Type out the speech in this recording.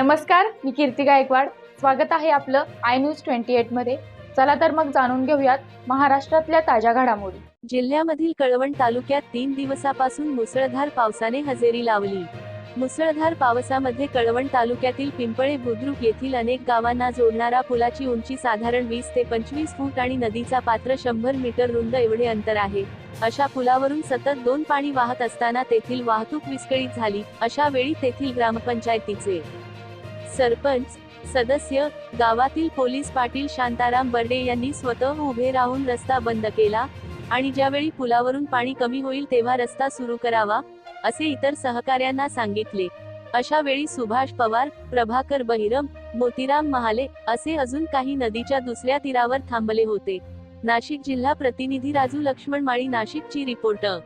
नमस्कार मी कीर्ती गायकवाड. स्वागत आहे आपलं आय न्यूज ट्वेंटी एटमध्ये. चला तर मग जाणून घेऊयात महाराष्ट्रातल्या ताज्या घडामोडी. जिल्ह्यामधील कळवण तालुक्यात तीन दिवसापासून मुसळधार पावसाने हजेरी लावली. मुसळधार पावसामध्ये कळवण तालुक्यातील पिंपळे बुद्रुक येथील अनेक गावांना जोडणारा पुलाची उंची साधारण वीस ते पंचवीस फूट आणि नदीचा पात्र शंभर मीटर रुंद एवढे अंतर आहे. अशा पुलावरून सतत दोन पाणी वाहत असताना तेथील वाहतूक विस्कळीत झाली. अशा वेळी तेथील ग्रामपंचायतीचे सरपंच सदस्य गावातील पोलीस पाटील शांताराम बर्डे यांनी स्वतः उभे राहून रस्ता बंद केला आणि ज्यावेळी पुलावरून पाणी कमी होईल तेव्हा रस्ता सुरू करावा असे इतर सहकार्यांना सांगितले. अशा वेळी सुभाष पवार प्रभाकर बहिरम मोतीराम महाले असे अजून काही नदीच्या दुसऱ्या तीरावर थांबले होते. नाशिक जिल्हा प्रतिनिधी राजू लक्ष्मण माळी नाशिकची रिपोर्टर